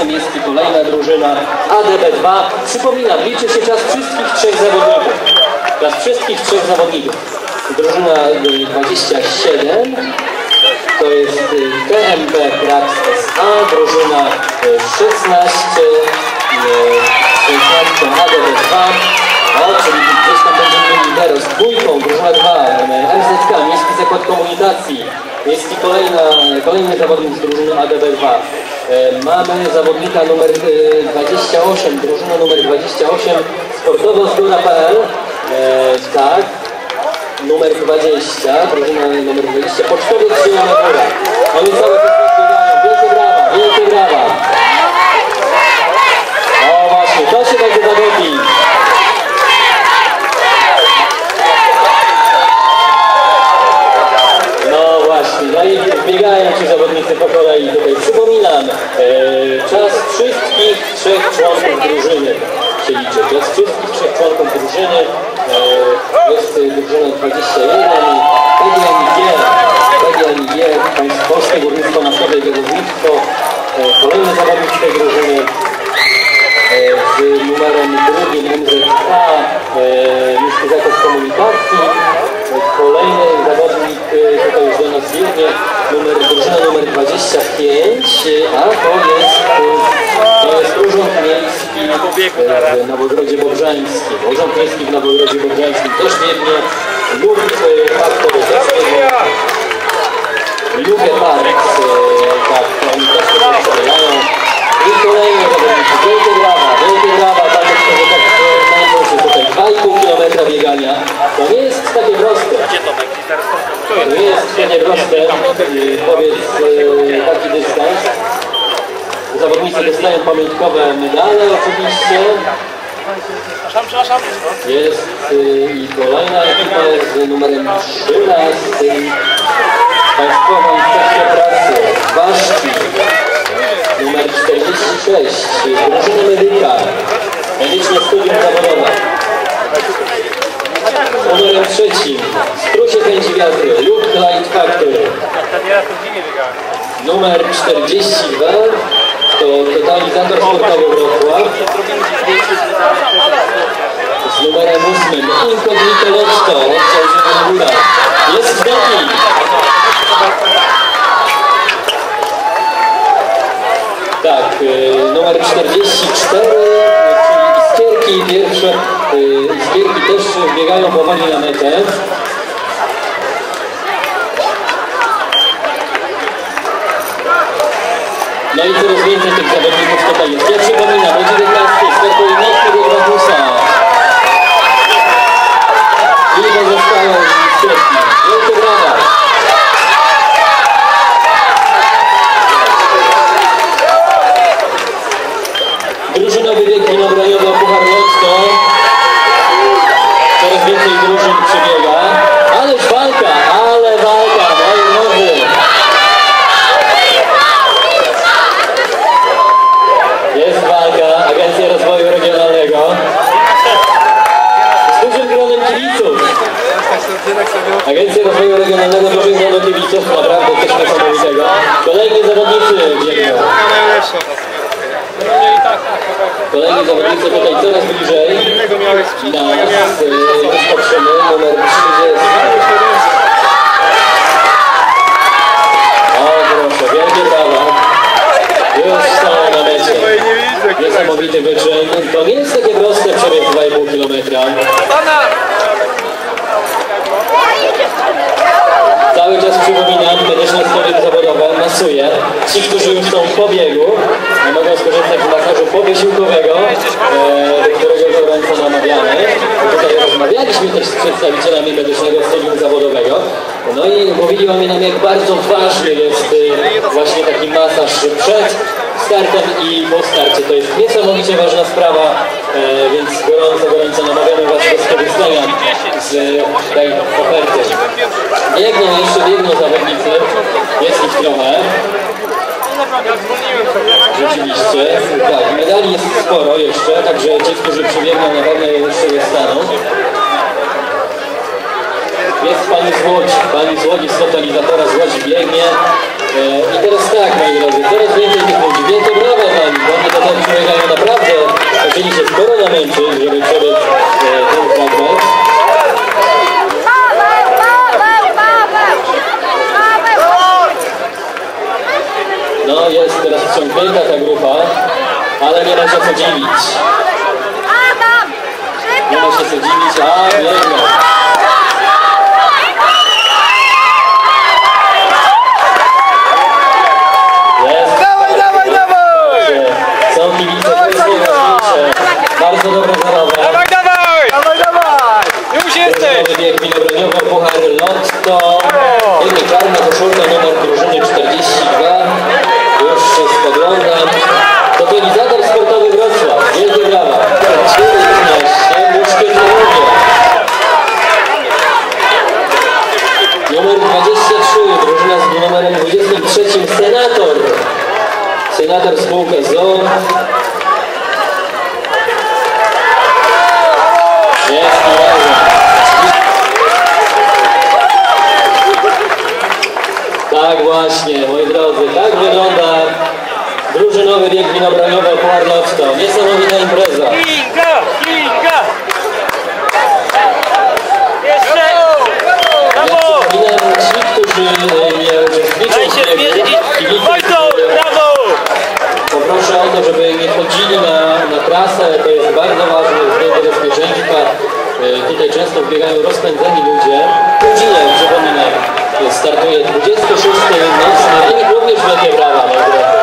z numerem 16 jest i kolejna drużyna ADB2. Przypominam, liczy się czas wszystkich trzech zawodników. Czas wszystkich trzech zawodników. Drużyna y, 27 to jest y, TMP Prax SA, drużyna y, 16 16 ADB2. O, czyli gdzieś tam będziemy mieli teraz dwójką, drużyna 2, MZK, Miejski Zakład Komunikacji. Jest kolejna, kolejny zawodnik z drużyny ADB2. E, Mamy zawodnika numer e, 28, drużyna numer 28, sportowo-zdóra.pl. E, tak, numer 20, drużyna numer 20, pocztowiec Zielona Góra. Oni cały czas rozbiegają. Wielkie brawa, wielkie brawa. O właśnie, to się będzie zawodnik. No właśnie, no i biegają ci zawodnicy kolei tutaj. Przypominam, e, czas wszystkich trzech członków drużyny się liczy. Czas wszystkich trzech członków drużyny e, jest drużyna 21, PGNiG, PGNiG, Państwo Polskie Górnictwo Naftowe i Gazownictwo. E, kolejny zawodnik tej drużyny z numerem drugim MZK, Miejski Zakład Komunikacji. Kolejny zawodnik tutaj już do nas biegnie, 25, e, a to jest, to jest Urząd Miejski w Nowogrodzie Bobrzańskim. Urząd Miejski w Nowogrodzie Bobrzańskim też biegnie, lub e, faktor też biegnie. Lubię Parks, e, tak, oni też się strzelają. I kolejny zawodnicy, wielkie brawa, wielkie brawa, tak jak to, że tak e, znajdą się tutaj 2,5 km biegania. To nie jest takie proste. To nie jest takie proste, e, powiedz, e, taki dystans. Zawodnicy dostają pamiątkowe medale oczywiście. Jest y, i kolejna ekipa z numerem 13. Państwowa Inspekcja Pracy, Waszki, numer 46, drużyna medyka, medyczne studium zawodowe. Numerem trzecim, Wiatry, zimie biegałem. Numer 42, to totalizator sportowy Wrocław. Z numerem 8, Incognito Lotto, odciał Zielona Góra. Jest. Tak, y, numer 44, czyli iskierki pierwsze, y, iskierki też biegają powoli na metę. Dajcie rozwinięcie tych zawodników w kopalni. Ja že rodziny klasy, startują na 4 2 Kolejni zawodnicy tutaj coraz bliżej. Nas y, rozpatrzymy, numer 30. O proszę, wielkie brawa. Już są na mecie. Niesamowity wyczyn. To nie jest takie proste przebieg 2,5 km. Pana! Cały czas przypominam, medyczne studium zawodowe masuje. Ci, którzy już są po biegu, mogą skorzystać z masażu powysiłkowego, e, do którego gorąco namawiamy. Tutaj rozmawialiśmy też z przedstawicielami medycznego studium zawodowego. No i mówili oni nam, jak bardzo ważny jest e, właśnie taki masaż przed startem i po starcie. To jest niesamowicie ważna sprawa, e, więc gorąco, gorąco namawiamy Was do skorzystania z tej oferty. Biegną jeszcze, biegną zawodnicy, jest ich trochę, Rzeczywiście. Tak, medali jest sporo jeszcze, także ci, którzy przebiegną na pewno je jeszcze dostaną. Jest pani z Łodzi. Pani z Łodzi, z totalizatora z Łodzi biegnie. E, I teraz tak, moi drodzy, coraz więcej tych ludzi. Wielkie brawa pani, bo oni to tak przebiegają naprawdę. Musieli się sporo namęczyć, żeby przebiec e, ten fragment. No jest teraz wciągnięta ma się co dziwić. Adam! Nie ma się co dziwić, a. Dawaj, dawaj, dawaj! Są kibice, jest najważniejsze. Bardzo dobra zabawa. Dawaj, dawaj! Dawaj, dawaj! Już jesteś! Bieg winobroniowo, puchar Lotto. Biegnie czarna koszulka, numer drużyny 42. Już się spoglądam. Totalizator sportowy Wrocław. Wielkie brawa. 19, muszkieterowie. Numer 23, drużyna z numerem 23, Senator. Senator spółka ZOO. Jest. Tak właśnie, moi drodzy, tak wygląda drużynowy bieg winobroniowy Puchar Lotto. Niesamowita impreza. często wbiegają rozpędzeni ludzie, Chile, przypominam, startuje 26 nocny ring również w Wielkie Brawa, moi.